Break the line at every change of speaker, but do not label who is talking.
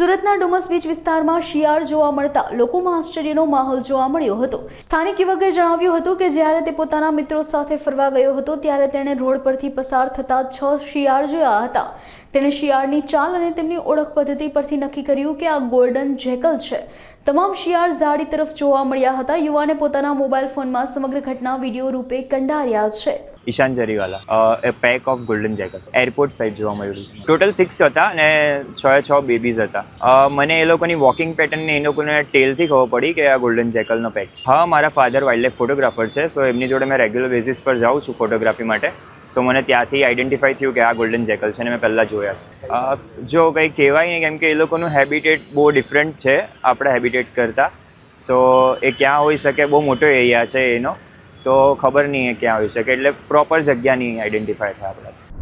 સુરતના ડુમસ બીચ વિસ્તારમાં શિયાળ જોવા મળતા લોકોમાં આશ્ચર્યનો માહોલ જોવા મળ્યો હતો. સ્થાનિક યુવકે જણાવ્યું હતું કે જ્યારે તે પોતાના મિત્રો સાથે ફરવા ગયો હતો, ત્યારે તેણે રોડ પરથી પસાર થતા છ શિયાળ જોયા હતા. તેણે શિયાળની ચાલ અને તેમની ઓળખ પદ્ધતિ પરથી નક્કી કર્યું કે આ ગોલ્ડન જેકલ છે. તમામ શિયાળ ઝાડી તરફ જોવા મળ્યા હતા. યુવાને પોતાના મોબાઈલ ફોનમાં સમગ્ર ઘટના વીડિયો રૂપે કંડાર્યા છે.
Ishaan Jariwala. A pack of golden jackal airport side જોવા મળ્યું છે. ટોટલ સિક્સ હતા અને છ છ બેબીઝ હતા. મને એ લોકોની વોકિંગ પેટર્ન ને એ લોકોને ટેલથી ખબર પડી કે આ ગોલ્ડન જેકલનો પેક છે. હા, મારા ફાધર વાઇલ્ડ ફોટોગ્રાફર છે સો એમની જોડે મેં રેગ્યુલર બેઝિસ પર જાઉં છું ફોટોગ્રાફી માટે. સો મને ત્યાંથી આઈડેન્ટિફાઈ થયું કે આ ગોલ્ડન જેકલ છે અને મેં પહેલાં જોયા છે. જો કંઈ કહેવાય નહીં, કેમ કે એ લોકોનું હેબિટેટ બહુ ડિફરન્ટ છે. આપણા હેબિટેટ કરતાં. સો એ ક્યાં હોઈ શકે? બહુ મોટો એરિયા છે એનો. તો ખબર નહીં એ ક્યાં હોઈ શકે. એટલે પ્રોપર જગ્યા નહીં આઈડેન્ટિફાય થાય આપણાથી.